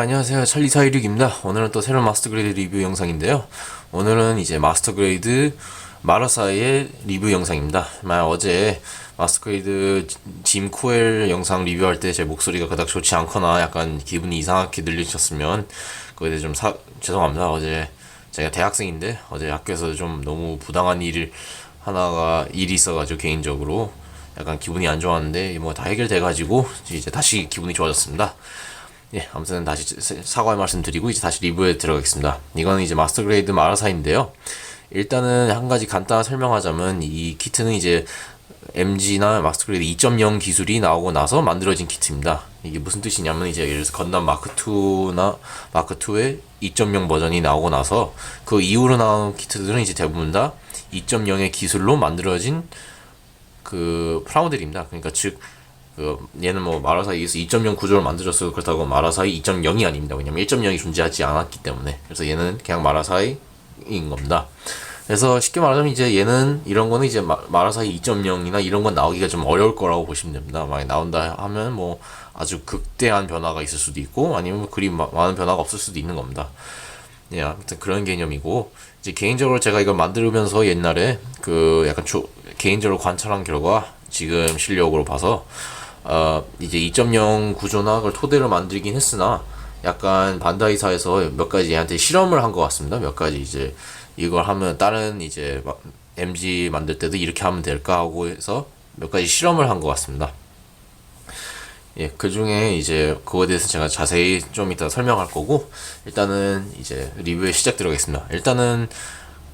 예, 안녕하세요. 찰리416입니다. 오늘은 또 새로운 마스터 그레이드 리뷰 영상인데요. 오늘은 이제 마스터 그레이드 마라사의 리뷰 영상입니다. 만 어제 마스터 그레이드 짐 코엘 영상 리뷰할 때 제 목소리가 그닥 좋지 않거나 약간 기분이 이상하게 들리셨으면 그거에 대해 좀 사, 죄송합니다. 어제 제가 대학생인데 어제 학교에서 좀 너무 부당한 일 하나가 일이 있어가지고 개인적으로 약간 기분이 안 좋았는데 뭐 다 해결돼가지고 이제 다시 기분이 좋아졌습니다. 예, 아무튼 다시 사과의 말씀 드리고 이제 다시 리뷰에 들어가겠습니다. 이거는 이제 마스터 그레이드 마라사인데요. 일단은 한 가지 간단한 설명하자면 이 키트는 이제 MG나 마스터 그레이드 2.0 기술이 나오고 나서 만들어진 키트입니다. 이게 무슨 뜻이냐면 이제 예를 들어서 건담 마크 2나 마크 2의 2.0 버전이 나오고 나서 그 이후로 나온 키트들은 이제 대부분 다 2.0의 기술로 만들어진 그 프라모델입니다. 그러니까 즉 그 얘는 뭐 마라사이에서 2.0 구조를 만들어서 그렇다고 마라사이 2.0이 아닙니다. 왜냐면 1.0이 존재하지 않았기 때문에 그래서 얘는 그냥 마라사이인 겁니다. 그래서 쉽게 말하자면 이제 얘는 이런 거는 이제 마, 마라사이 2.0이나 이런 건 나오기가 좀 어려울 거라고 보시면 됩니다. 만약 나온다 하면 뭐 아주 극대한 변화가 있을 수도 있고 아니면 뭐 그리 많은 변화가 없을 수도 있는 겁니다. 예, 아무튼 그런 개념이고 이제 개인적으로 제가 이걸 만들면서 옛날에 그 약간 조, 개인적으로 관찰한 결과 지금 실력으로 봐서 어, 이제 2.0 구조나 그걸 토대로 만들긴 했으나 약간 반다이사에서 몇 가지 얘한테 실험을 한 것 같습니다. 몇 가지 이제 이걸 하면 다른 이제 MG 만들 때도 이렇게 하면 될까 하고 해서 몇 가지 실험을 한 것 같습니다. 예, 그 중에 이제 그거에 대해서 제가 자세히 좀 이따 설명할 거고 일단은 이제 리뷰에 시작 들어가겠습니다. 일단은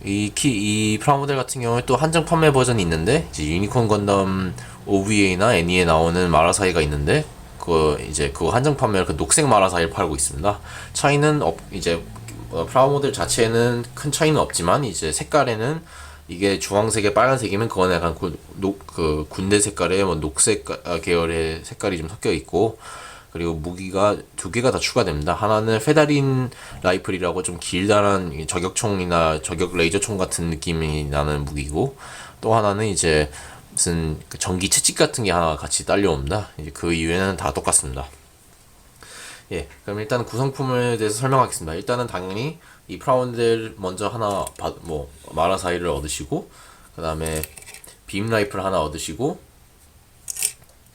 이 키, 이 프라모델 같은 경우에 또 한정 판매 버전이 있는데 이제 유니콘 건담 OVA나 애니에 나오는 마라사이가 있는데 그 이제 그 한정 판매를 그 녹색 마라사이를 팔고 있습니다. 차이는 없 이제 어, 프라모델 자체에는 큰 차이는 없지만 이제 색깔에는 이게 주황색에 빨간색이면 그건 약간 그, 녹, 그 군대 색깔에 뭐 녹색 계열의 색깔이 좀 섞여 있고 그리고 무기가 두 개가 다 추가됩니다. 하나는 페다린 라이플이라고 좀 길다란 저격총이나 저격 레이저총 같은 느낌이 나는 무기고 또 하나는 이제 무슨 그 전기 채찍 같은 게 하나 같이 딸려옵니다. 이제 그 이외에는 다 똑같습니다. 예, 그럼 일단 구성품에 대해서 설명하겠습니다. 일단은 당연히 이 프라운델 먼저 하나 받, 뭐 마라사이를 얻으시고 그 다음에 빔 라이플 하나 얻으시고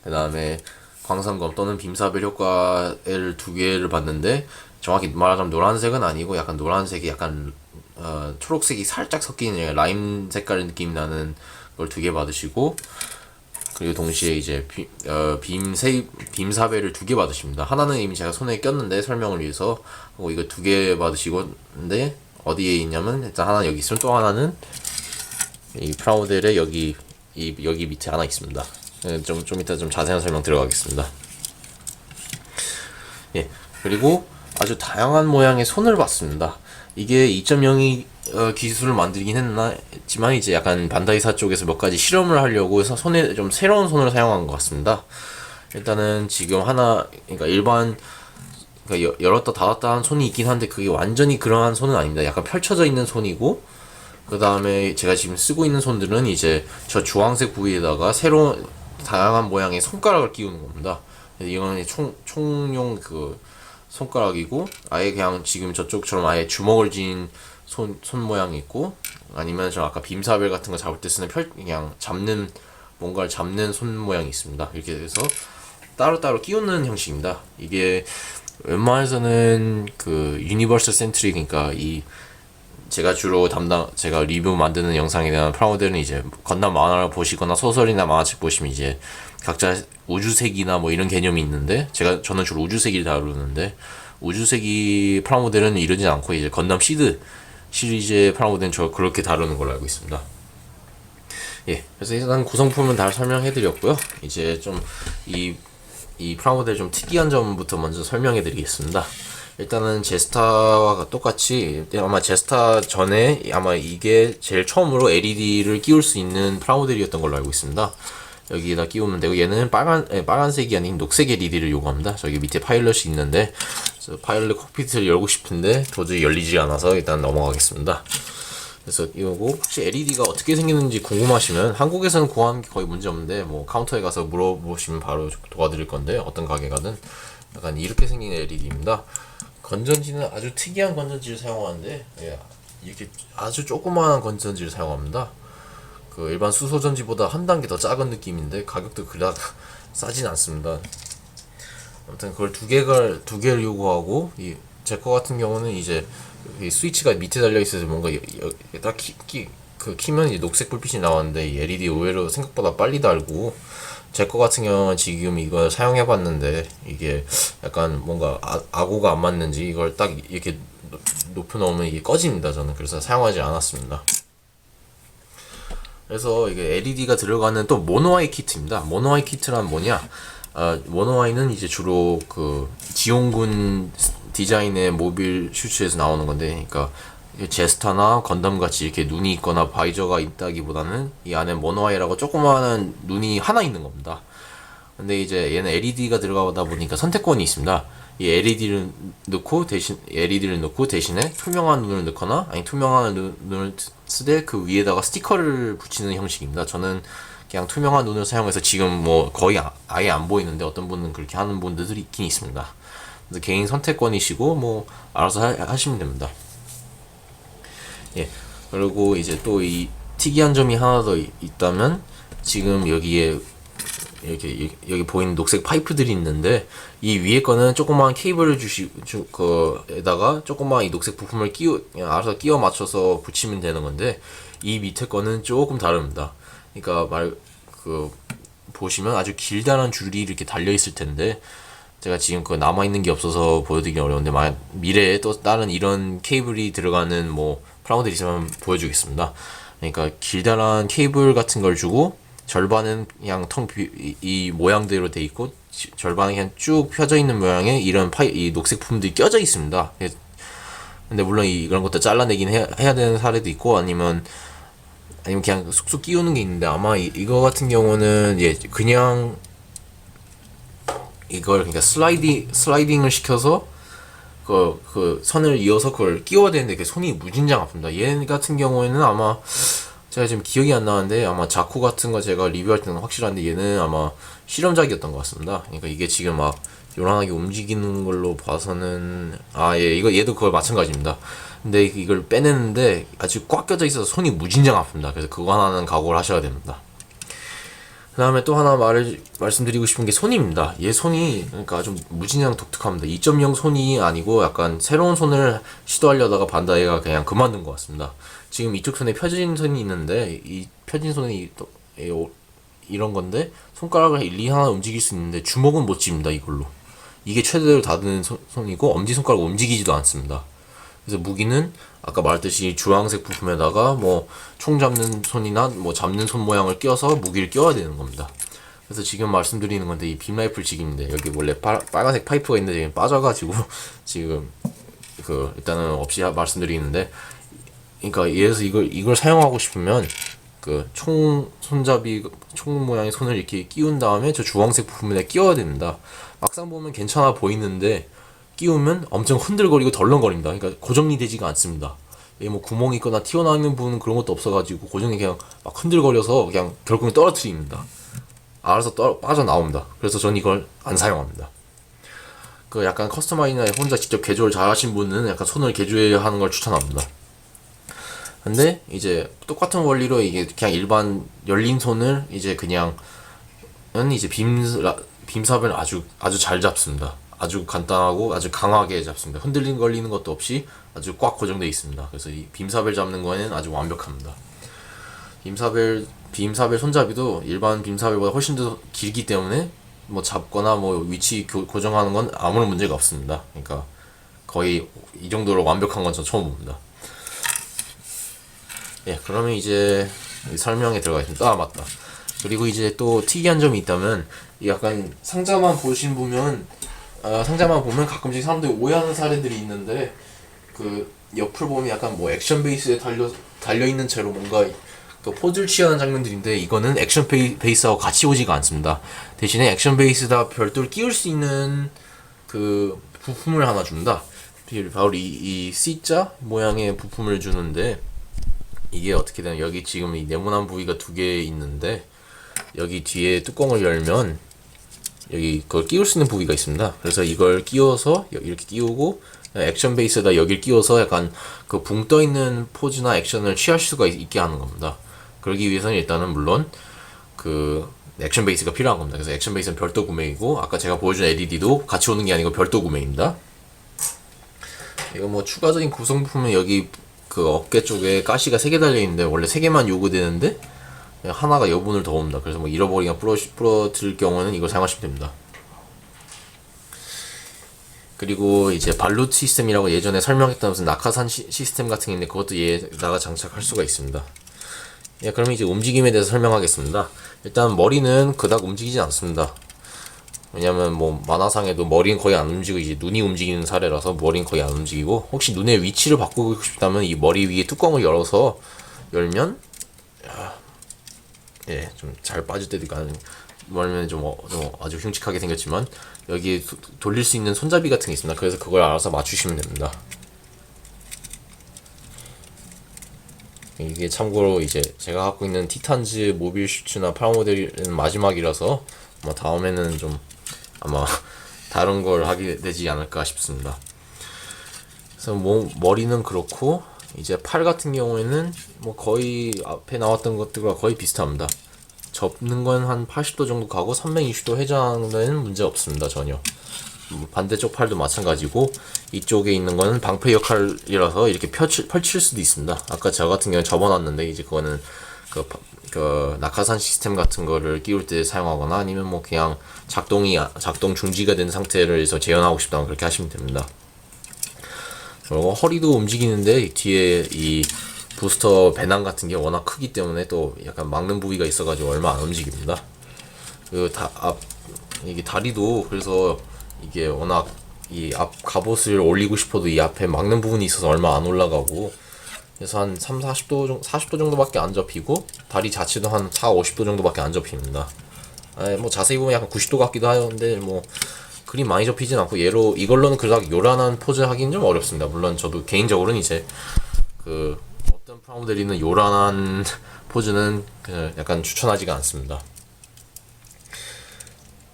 그 다음에 광선검 또는 빔사벨 효과를 두 개를 받는데 정확히 말하자면 노란색은 아니고 약간 노란색이 약간 어, 초록색이 살짝 섞이는 라임 색깔 느낌 나는 걸 두 개 받으시고 그리고 동시에 이제 비, 어, 빔세 빔사벨을 두개 받으십니다. 하나는 이미 제가 손에 꼈는데 설명을 위해서 어, 이거 두 개 받으시고 근데 어디에 있냐면 일단 하나 여기 있으면 또 하나는 이 프라우델의 여기 이 여기 밑에 하나 있습니다. 좀좀 예, 좀 이따 좀 자세한 설명 들어가겠습니다. 예 그리고 아주 다양한 모양의 손을 봤습니다. 이게 2.0이 어, 기술을 만들긴 했나 했지만 이제 약간 반다이사 쪽에서 몇 가지 실험을 하려고 해서 손에 좀 새로운 손을 사용한 것 같습니다. 일단은 지금 하나 그러니까 일반 그러니까 열었다 닫았다 한 손이 있긴 한데 그게 완전히 그러한 손은 아닙니다. 약간 펼쳐져 있는 손이고 그 다음에 제가 지금 쓰고 있는 손들은 이제 저 주황색 부위에다가 새로운 다양한 모양의 손가락을 끼우는 겁니다. 이거는 총 총용 그 손가락이고 아예 그냥 지금 저쪽처럼 아예 주먹을 쥔 손, 손 모양이 있고 아니면 저 아까 빔사벨 같은 거 잡을 때 쓰는 펼 그냥 잡는 뭔가를 잡는 손 모양이 있습니다. 이렇게 돼서 따로따로 끼우는 형식입니다. 이게 웬만해서는 그 유니버설 센트리 그러니까 이 제가 주로 담당 제가 리뷰 만드는 영상에 대한 프라모델은 이제 건담 만화를 보시거나 소설이나 만화책 보시면 이제 각자 우주색이나 뭐 이런 개념이 있는데 제가 저는 주로 우주색을 다루는데 우주색이 프라모델은 이러진 않고 이제 건담 시드 시리즈의 프라모델은 저 그렇게 다루는 걸로 알고 있습니다. 예, 그래서 일단 구성품은 다 설명해 드렸고요. 이제 좀 이 이 프라모델 좀 특이한 점부터 먼저 설명해 드리겠습니다. 일단은 제스타와 똑같이 아마 제스타 전에 아마 이게 제일 처음으로 LED를 끼울 수 있는 프라모델이었던 걸로 알고 있습니다. 여기다 끼우면 되고 얘는 빨간 예, 빨간색이 아닌 녹색 LED를 요구합니다. 저기 밑에 파일럿이 있는데 파일럿 콕피트를 열고 싶은데 도저히 열리지 않아서 일단 넘어가겠습니다. 그래서 이거고 혹시 LED가 어떻게 생기는지 궁금하시면 한국에서는 구하는 게 거의 문제 없는데 뭐 카운터에 가서 물어보시면 바로 도와드릴 건데 어떤 가게 가든 약간 이렇게 생긴 LED입니다. 건전지는 아주 특이한 건전지를 사용하는데 예, 이렇게 아주 조그마한 건전지를 사용합니다. 그 일반 수소전지보다 한 단계 더 작은 느낌인데 가격도 그닥 싸진 않습니다. 아무튼 그걸 두 개를 두 개를 요구하고 이 제 거 같은 경우는 이제 이 스위치가 밑에 달려 있어서 뭔가 딱키그 키면 이제 녹색 불빛이 나왔는데 이 LED 의외로 생각보다 빨리 달고 제 거 같은 경우는 지금 이걸 사용해 봤는데 이게 약간 뭔가 아, 아고가 안 맞는지 이걸 딱 이렇게 높- 높여 놓으면 이게 꺼집니다 저는 그래서 사용하지 않았습니다. 그래서 이게 LED가 들어가는 또 모노아이 키트입니다. 모노아이 키트란 뭐냐? 아, 모노아이는 이제 주로 그 지용군 디자인의 모빌 슈츠에서 나오는 건데, 그러니까 제스타나 건담 같이 이렇게 눈이 있거나 바이저가 있다기보다는 이 안에 모노아이라고 조그마한 눈이 하나 있는 겁니다. 근데 이제 얘는 LED가 들어가다 보니까 선택권이 있습니다. 이 LED를 넣고 대신 LED를 넣고 대신에 투명한 눈을 넣거나 아니 투명한 눈, 눈을 쓰되 그 위에다가 스티커를 붙이는 형식입니다. 저는 그냥 투명한 눈을 사용해서 지금 뭐 거의 아, 아예 안 보이는데 어떤 분은 그렇게 하는 분들이 있긴 있습니다. 개인 선택권이시고 뭐 알아서 하, 하시면 됩니다. 예. 그리고 이제 또 이 특이한 점이 하나 더 이- 있다면 지금 여기에 이렇게 이- 여기 보이는 녹색 파이프들이 있는데 이 위에 거는 조그마한 케이블을 주시 주 거에다가 조그마한 이 녹색 부품을 그냥 알아서 끼워 맞춰서 붙이면 되는 건데 이 밑에 거는 조금 다릅니다. 그러니까 말 그 보시면 아주 길다란 줄이 이렇게 달려 있을 텐데 제가 지금 그 남아 있는 게 없어서 보여드리기 어려운데 만약 미래에 또 다른 이런 케이블이 들어가는 뭐 프라모델 있으면 보여주겠습니다. 그러니까 길다란 케이블 같은 걸 주고 절반은 그냥 텅이 이 모양대로 돼 있고 지- 절반은 그냥 쭉 펴져 있는 모양의 이런 파이 이 녹색 부품들이 껴져 있습니다. 예. 근데 물론 이- 이런 것도 잘라내긴 해야, 해야 되는 사례도 있고 아니면 아니면 그냥 쑥쑥 끼우는 게 있는데 아마 이, 이거 같은 경우는 예 그냥 이걸 그러니까 슬라이딩 슬라이딩을 시켜서 그, 그 선을 이어서 그걸 끼워야 되는데 그 손이 무진장 아픕니다. 얘 같은 경우에는 아마 제가 지금 기억이 안 나는데 아마 자쿠 같은 거 제가 리뷰할 때는 확실한데 얘는 아마 실험작이었던 것 같습니다. 그러니까 이게 지금 막 요란하게 움직이는 걸로 봐서는 아 예 이거 얘도 그걸 마찬가지입니다. 근데 이걸 빼내는데 아주 꽉 껴져 있어서 손이 무진장 아픕니다. 그래서 그거 하나는 각오를 하셔야 됩니다. 그 다음에 또 하나 말을 말씀드리고 싶은 게 손입니다. 얘 손이 그러니까 좀 무진장 독특합니다. 2.0 손이 아니고 약간 새로운 손을 시도하려다가 반다이가 그냥 그만둔 것 같습니다. 지금 이쪽 손에 펴진 손이 있는데 이 펴진 손이 또 이런 건데 손가락을 일리 하나 움직일 수 있는데 주먹은 못 쥡니다 이걸로. 이게 최대로 닿는 손, 손이고 엄지 손가락 움직이지도 않습니다. 그래서 무기는 아까 말했듯이 주황색 부품에다가 뭐 총 잡는 손이나 뭐 잡는 손 모양을 껴서 무기를 껴야 되는 겁니다. 그래서 지금 말씀드리는 건데 이 빔라이플 지금인데 여기 원래 파, 빨간색 파이프가 있는데 지금 빠져가지고 지금 그 일단은 없이 하- 말씀드리는데 그러니까 얘에서 이걸 이걸 사용하고 싶으면 그 총 손잡이 총 모양의 손을 이렇게 끼운 다음에 저 주황색 부품에 끼워야 됩니다. 막상 보면 괜찮아 보이는데 끼우면 엄청 흔들거리고 덜렁거립니다. 그러니까 고정이 되지가 않습니다. 이게 뭐 구멍이 있거나 튀어나오는 부분은 그런 것도 없어가지고 고정이 그냥 막 흔들거려서 그냥 결국엔 떨어뜨립니다. 알아서 떨어, 빠져나옵니다. 그래서 전 이걸 안 사용합니다. 그 약간 커스터마이나 혼자 직접 개조를 잘 하신 분은 약간 손을 개조하는 걸 추천합니다. 근데 이제 똑같은 원리로 이게 그냥 일반 열린 손을 이제 그냥 은 이제 빔 빔삽을 아주 아주 잘 잡습니다. 아주 간단하고 아주 강하게 잡습니다. 흔들림 걸리는 것도 없이 아주 꽉 고정되어 있습니다. 그래서 이 빔삽을 잡는 거에는 아주 완벽합니다. 빔사벨 빔사벨 손잡이도 일반 빔사벨보다 훨씬 더 길기 때문에 뭐 잡거나 뭐 위치 교, 고정하는 건 아무런 문제가 없습니다. 그러니까 거의 이 정도로 완벽한 건전 처음 봅니다. 예, 그러면 이제 이 설명에 들어가겠습니다. 아, 맞다. 그리고 이제 또 특이한 점이 있다면, 이 약간 상자만 보신 보면, 아, 상자만 보면 가끔씩 사람들이 오해하는 사례들이 있는데, 그 옆을 보면 약간 뭐 액션 베이스에 달려 달려 있는 채로 뭔가 또 포즈를 취하는 장면들인데 이거는 액션 베이, 베이스하고 같이 오지가 않습니다. 대신에 액션 베이스에다 별도로 끼울 수 있는 그 부품을 하나 줍니다. 바로 이, 이 C자 모양의 부품을 주는데 이게 어떻게 되냐 여기 지금 이 네모난 부위가 두 개 있는데 여기 뒤에 뚜껑을 열면 여기 그걸 끼울 수 있는 부위가 있습니다. 그래서 이걸 끼워서 여- 이렇게 끼우고 액션 베이스에다 여기를 끼워서 약간 그 붕 떠 있는 포즈나 액션을 취할 수가 있- 있게 하는 겁니다. 그러기 위해서는 일단은 물론 그 액션 베이스가 필요한 겁니다. 그래서 액션 베이스는 별도 구매이고 아까 제가 보여준 LED도 같이 오는 게 아니고 별도 구매입니다. 이거 뭐 추가적인 구성품은 여기 그 어깨 쪽에 가시가 3개 달려 있는데 원래 3개만 요구되는데 하나가 여분을 더 옵니다. 그래서 뭐 잃어버리거나 부러, 부러뜨릴 경우는 이걸 사용하시면 됩니다. 그리고 이제 발루트 시스템이라고 예전에 설명했던 무슨 낙하산 시, 시스템 같은 게 있는데 그것도 얘에다가 장착할 수가 있습니다. 예, 그럼 이제 움직임에 대해서 설명하겠습니다. 일단 머리는 그닥 움직이지 않습니다. 왜냐면 뭐 만화상에도 머리는 거의 안 움직이고 이제 눈이 움직이는 사례라서 머리는 거의 안 움직이고 혹시 눈의 위치를 바꾸고 싶다면 이 머리 위에 뚜껑을 열어서 열면 예, 좀 잘 빠질 때도 있고 아니면 좀, 어, 좀 아주 흉측하게 생겼지만 여기 도- 돌릴 수 있는 손잡이 같은 게 있습니다. 그래서 그걸 알아서 맞추시면 됩니다. 이게 참고로 이제 제가 갖고 있는 티탄즈 모빌 슈츠나 프라모델은 마지막이라서 뭐 다음에는 좀 아마 다른 걸 하게 되지 않을까 싶습니다. 그래서 뭐 머리는 그렇고 이제 팔 같은 경우에는 뭐 거의 앞에 나왔던 것들과 거의 비슷합니다. 접는 건 한 80도 정도 가고 320도 회전하는 문제 없습니다 전혀. 음, 반대쪽 팔도 마찬가지고 이쪽에 있는 거는 방패 역할이라서 이렇게 펼칠, 펼칠 수도 있습니다. 아까 저 같은 경우는 접어놨는데 이제 그거는 그, 바- 그 낙하산 시스템 같은 거를 끼울 때 사용하거나 아니면 뭐 그냥 작동이 작동 중지가 된 상태를 해서 재현하고 싶다면 그렇게 하시면 됩니다. 그리고 허리도 움직이는데 이 뒤에 이 부스터 배낭 같은 게 워낙 크기 때문에 또 약간 막는 부위가 있어가지고 얼마 안 움직입니다. 그다 앞 이게 다리도 그래서 이게 워낙 이 앞 갑옷을 올리고 싶어도 이 앞에 막는 부분이 있어서 얼마 안 올라가고 그래서 한 3, 40도 정도 40도 정도밖에 안 접히고 다리 자체도 한 4, 50도 정도밖에 안 접힙니다. 아, 뭐 자세히 보면 약간 90도 같기도 하는데 뭐 그리 많이 접히진 않고 얘로 이걸로는 그닥 요란한 포즈 하기는 좀 어렵습니다. 물론 저도 개인적으로는 이제 그 어떤 프라모델이는 요란한 포즈는 그 약간 추천하지가 않습니다.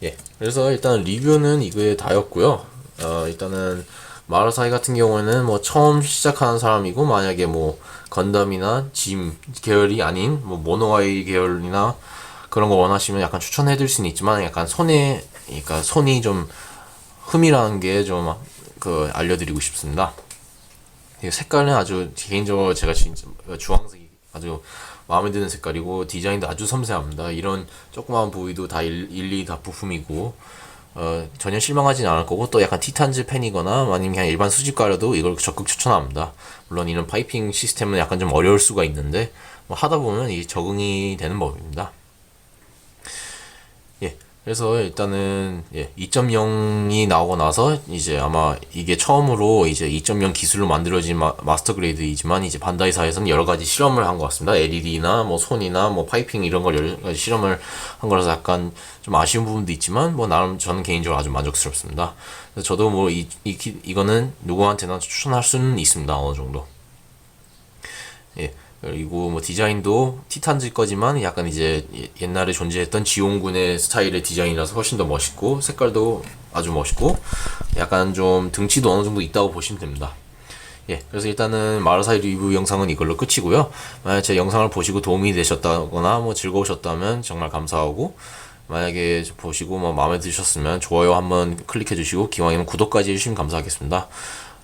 예, 그래서 일단 리뷰는 이거에 다였고요. 어, 일단은 마라사이 같은 경우에는 뭐 처음 시작하는 사람이고 만약에 뭐 건담이나 짐 계열이 아닌 뭐 모노아이 계열이나 그런 거 원하시면 약간 추천해드릴 수는 있지만 약간 손에 그러니까 손이 좀 흠이라는 게 좀 그 알려드리고 싶습니다. 이 색깔은 아주 개인적으로 제가 진짜 주황색이 아주 마음에 드는 색깔이고 디자인도 아주 섬세합니다. 이런 조그마한 부위도 다 일, 일일이 다 부품이고 어, 전혀 실망하진 않을 거고 또 약간 티탄즈 팬이거나 아니면 그냥 일반 수집가라도 이걸 적극 추천합니다. 물론 이런 파이핑 시스템은 약간 좀 어려울 수가 있는데 뭐 하다 보면 이 적응이 되는 법입니다. 예. 그래서 일단은 예, 2.0이 나오고 나서 이제 아마 이게 처음으로 이제 2.0 기술로 만들어진 마, 마스터 그레이드이지만 이제 반다이사에서는 여러 가지 실험을 한 것 같습니다. LED나 뭐 손이나 뭐 파이핑 이런 걸 여러 가지 실험을 한 거라서 약간 좀 아쉬운 부분도 있지만 뭐 나름 저는 개인적으로 아주 만족스럽습니다. 저도 뭐 이 이, 이거는 누구한테나 추천할 수는 있습니다. 어느 정도. 예. 그리고 뭐 디자인도 티탄즈 거지만 약간 이제 예- 옛날에 존재했던 지용군의 스타일의 디자인이라서 훨씬 더 멋있고 색깔도 아주 멋있고 약간 좀 등치도 어느 정도 있다고 보시면 됩니다. 예, 그래서 일단은 마라사이 리뷰 영상은 이걸로 끝이고요. 만약 제 영상을 보시고 도움이 되셨다거나 뭐 즐거우셨다면 정말 감사하고 만약에 보시고 뭐 마음에 드셨으면 좋아요 한번 클릭해 주시고 기왕이면 구독까지 해주시면 감사하겠습니다.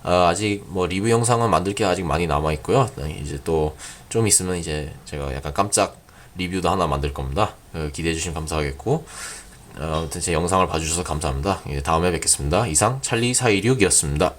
아, 아직 뭐 리뷰 영상은 만들 게 아직 많이 남아 있고요. 이제 또 좀 있으면 이제 제가 약간 깜짝 리뷰도 하나 만들 겁니다. 어, 기대해 주시면 감사하겠고 어, 아무튼 제 영상을 봐주셔서 감사합니다. 예, 다음에 뵙겠습니다. 이상 찰리 416이었습니다.